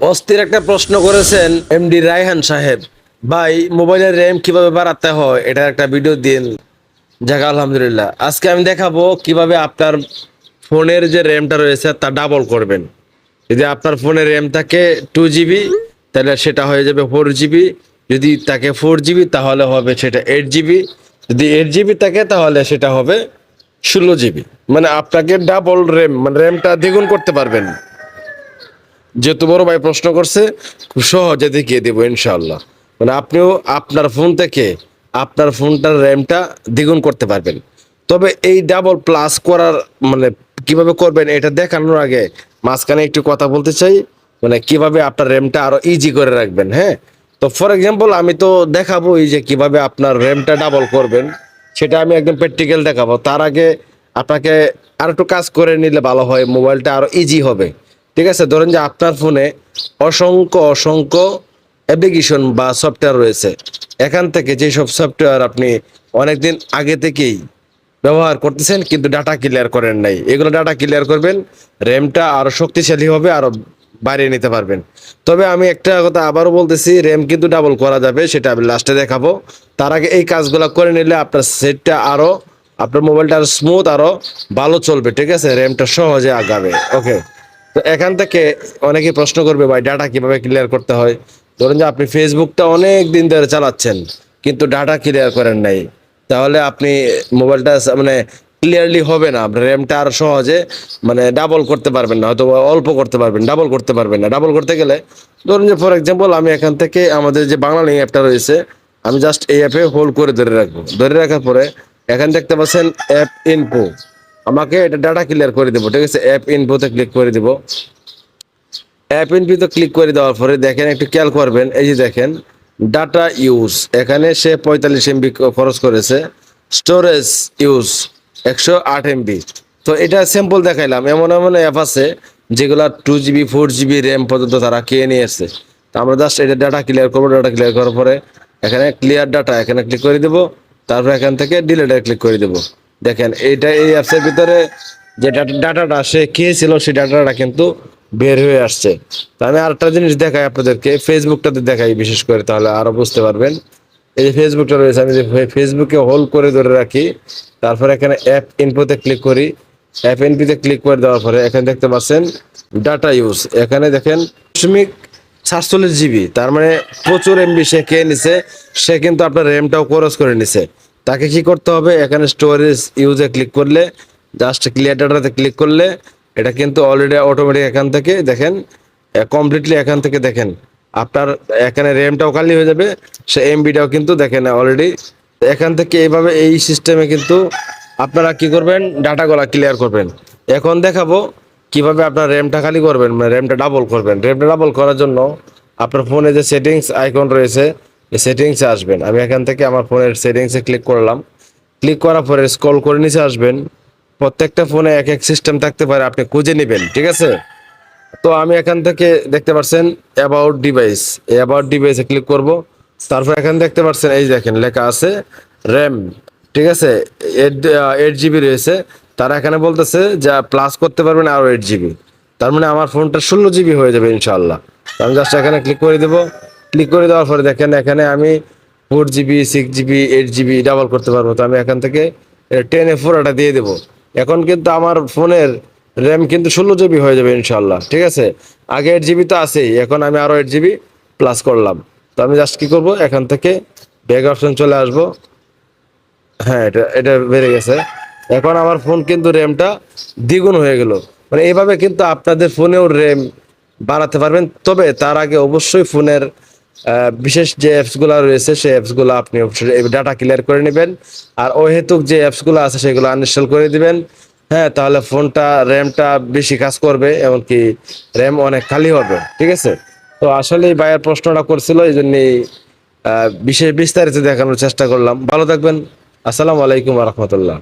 অস্থির একটা প্রশ্ন করেছেন এমডি রায়হান সাহেব। ভাই, মোবাইলের র্যাম কীভাবে বাড়াতে হয়? এটা একটা ভিডিও দিন। যাক, আলহামদুলিল্লাহ। আজকে আমি দেখাবো কীভাবে আপনার ফোনের যে র্যামটা রয়েছে, তা ডাবল করবেন। যদি আপনার ফোনে র্যাম থাকে টু জিবি তাহলে সেটা হয়ে যাবে ফোর জিবি যদি তাকে ফোর জিবি তাহলে হবে সেটা এইট জিবি যদি এইট জিবি থাকে, তাহলে সেটা হবে ষোলো জিবি মানে আপনাকে ডাবল র্যাম মানে র্যামটা দ্বিগুণ করতে পারবেন। যেহেতু বড় ভাই প্রশ্ন করছে, খুব সহজে দেখিয়ে দেবো ইনশাল্লাহ মানে আপনিও আপনার ফোন থেকে আপনার ফোনটার র্যামটা দ্বিগুণ করতে পারবেন। তবে এই ডাবল প্লাস করার মানে কীভাবে করবেন এটা দেখানোর আগে মাঝখানে একটু কথা বলতে চাই। মানে কীভাবে আপনার র্যামটা আরও ইজি করে রাখবেন হ্যাঁ? তো ফর এক্সাম্পল আমি তো দেখাবো এই যে কীভাবে আপনার র্যামটা ডাবল করবেন। সেটা আমি একদম প্র্যাকটিক্যাল দেখাবো। তার আগে আপনাকে আর একটু কাজ করে নিলে ভালো হয়, মোবাইলটা আরও ইজি হবে। ঠিক আছে, ধরেন যে আপনার ফোনে অসংখ্য অসংখ্য অ্যাপ্লিকেশন বা সফটওয়্যার রয়েছে। এখান থেকে যেসব সফটওয়্যার আপনি অনেকদিন আগে থেকেই ব্যবহার করতেছেন, কিন্তু ডাটা ক্লিয়ার করেন নাই। এগুলো ডাটা ক্লিয়ার করবেন র্যামটা আরও শক্তিশালী হবে, আরও বাড়িয়ে নিতে পারবেন। তবে আমি একটা কথা আবারও বলতেছি র্যাম কিন্তু ডাবল করা যাবে, সেটা আমি লাস্টে দেখাবো। তার আগে এই কাজগুলো করে নিলে আপনার সেটটা আরও, আপনার মোবাইলটা আরও স্মুথ আরও ভালো চলবে, ঠিক আছে? র্যামটা সহজে আগাবে ওকে তো এখান থেকে অনেকে প্রশ্ন করবে, ভাই ডাটা কীভাবে ক্লিয়ার করতে হয়? ধরুন যে আপনি ফেসবুকটা অনেক দিন ধরে চালাচ্ছেন, কিন্তু ডাটা ক্লিয়ার করেন নাই। তাহলে আপনি মোবাইলটা মানে ক্লিয়ারলি হবে না। র্যামটা আর সহজে মানে ডাবল করতে পারবেন না হয়তো অল্প করতে পারবেন ডাবল করতে পারবেন না। ডাবল করতে গেলে, ধরুন যে ফর এক্সাম্পল আমি এখান থেকে আমাদের যে বাংলা লিঙ্ক অ্যাপটা রয়েছে, আমি জাস্ট এই অ্যাপে হোল্ড করে ধরে রাখব। ধরে রাখার পরে এখানে দেখতে পাচ্ছেন অ্যাপ ইনফো আমাকে এটা ডাটা ক্লিয়ার করে দেবো, ঠিক আছে? অ্যাপ ইনফোতে ক্লিক করে দেবো। অ্যাপ ইনফিতে ক্লিক করে দেওয়ার পরে দেখেন, একটু খেয়াল করবেন, এই যে দেখেন ডাটা ইউজ এখানে সে পঁয়তাল্লিশ এমবি খরচ করেছে স্টোরেজ ইউজ একশো আট এমবি তো এটা স্যাম্পল দেখাইলাম, এমন এমন অ্যাপ আছে, যেগুলা two GB four GB RAM পর্যন্ত তারা কিনে নিয়ে এসছে। তো আমরা জাস্ট এটা ডাটা ক্লিয়ার করব ডাটা ক্লিয়ার করার পরে এখানে ক্লিয়ার ডাটা এখানে ক্লিক করে দেবো, তারপর এখান থেকে ডিলেটে ক্লিক করে দেবো। দেখেন, এইটা এই অ্যাপসের ভিতরে যে ডাটাটা সে খেয়েছিল, সেই ডাটাটা কিন্তু বের হয়ে আসছে। তা আমি আরেকটা জিনিস দেখাই আপনাদেরকে ফেসবুকটাতে দেখাই বিশেষ করে, তাহলে আরও বুঝতে পারবেন। এই যে ফেসবুকটা রয়েছে, আমি যে ফেসবুকে হোল্ড করে ধরে রাখি, তারপরে এখানে অ্যাপ ইনফোতে ক্লিক করি। অ্যাপ ইনফিতে ক্লিক করে দেওয়ার পরে এখানে দেখতে পাচ্ছেন ডাটা ইউজ এখানে দেখেন, দশমিক সাতচল্লিশ জিবি তার মানে প্রচুর এমবি সে খেয়ে নিছে, সে কিন্তু আপনার র্যামটাও খরচ করে নিছে। তাকে কি করতে হবে? এখানে স্টোরেজ ইউজে ক্লিক করলে জাস্ট ক্লিয়ার ডাটাতে ক্লিক করলে, এটা কিন্তু অলরেডি অটোমেটিক এখান থেকে দেখেন কমপ্লিটলি এখান থেকে দেখেন। আপনার এখানে র্যামটাও খালি হয়ে যাবে, সে এমবিটাও কিন্তু দেখেন অলরেডি এখান থেকে এইভাবে এই সিস্টেমে কিন্তু আপনারা কি করবেন? ডাটাগুলা ক্লিয়ার করবেন। এখন দেখাবো কীভাবে আপনার র্যামটা খালি করবেন মানে র্যামটা ডাবল করবেন। র্যামটা ডাবল করার জন্য আপনার ফোনে যে সেটিংস আইকন রয়েছে সেটিংসে আসবেন। আমি এখান থেকে আমার ফোনের সেটিংসে ক্লিক করলাম। ক্লিক করার পরে স্ক্রল করে নিচে আসবেন। প্রত্যেকটা ফোনে এক এক সিস্টেম থাকতে পারে, আপনি খুঁজে নেবেন, ঠিক আছে? তো আমি এখান থেকে দেখতে পাচ্ছেন অ্যাবাউট ডিভাইস অ্যাবাউট ডিভাইসে ক্লিক করব। তারপর এখানে দেখতে পাচ্ছেন, এই দেখেন, লেখা আছে র্যাম ঠিক আছে? এইট জিবি রয়েছে। তারা এখানে বলতেছে যা প্লাস করতে পারবেন আরও এইট জিবি তার মানে আমার ফোনটা ষোলো জিবি হয়ে যাবে ইনশাল্লাহ আমি জাস্ট এখানে ক্লিক করে দেবো। ক্লিক করে দেওয়ার পরে দেখেন এখানে আমি four GB six GB eight GB double করতে পারব। তো আমি এখান থেকে টেন এ ফোর দিয়ে দেবো। এখন কিন্তু আমার ফোনের র্যাম কিন্তু ষোলো জিবি হয়ে যাবে ইনশাল্লাহ ঠিক আছে? আগে এইট জিবি তো আছেই, এখন আমি আরও এইট জিবি প্লাস করলাম। তো আমি জাস্ট কী করব, এখান থেকে ব্যাক অপশন চলে আসব। হ্যাঁ এটা এটা বেড়ে গেছে। এখন আমার ফোন কিন্তু র্যামটা দ্বিগুণ হয়ে গেল। মানে এইভাবে কিন্তু আপনাদের ফোনেও র্যাম বাড়াতে পারবেন। তবে তার আগে অবশ্যই ফোনের বিশেষ যে অ্যাপসগুলো রয়েছে, সেই অ্যাপসগুলো আপনি ডাটা ক্লিয়ার করে নেবেন। আর অহেতুক যে অ্যাপসগুলো আছে, সেগুলো আনইনস্টল করে দিবেন। হ্যাঁ তাহলে ফোনটা র্যামটা বেশি কাজ করবে, এমনকি র্যাম অনেক খালি হবে, ঠিক আছে? তো আসলে ভাইয়ের প্রশ্নটা করছিল, এই জন্যই বিশেষ বিস্তারিত দেখানোর চেষ্টা করলাম। ভালো থাকবেন। আসসালামু আলাইকুম রহমতুল্লাহ।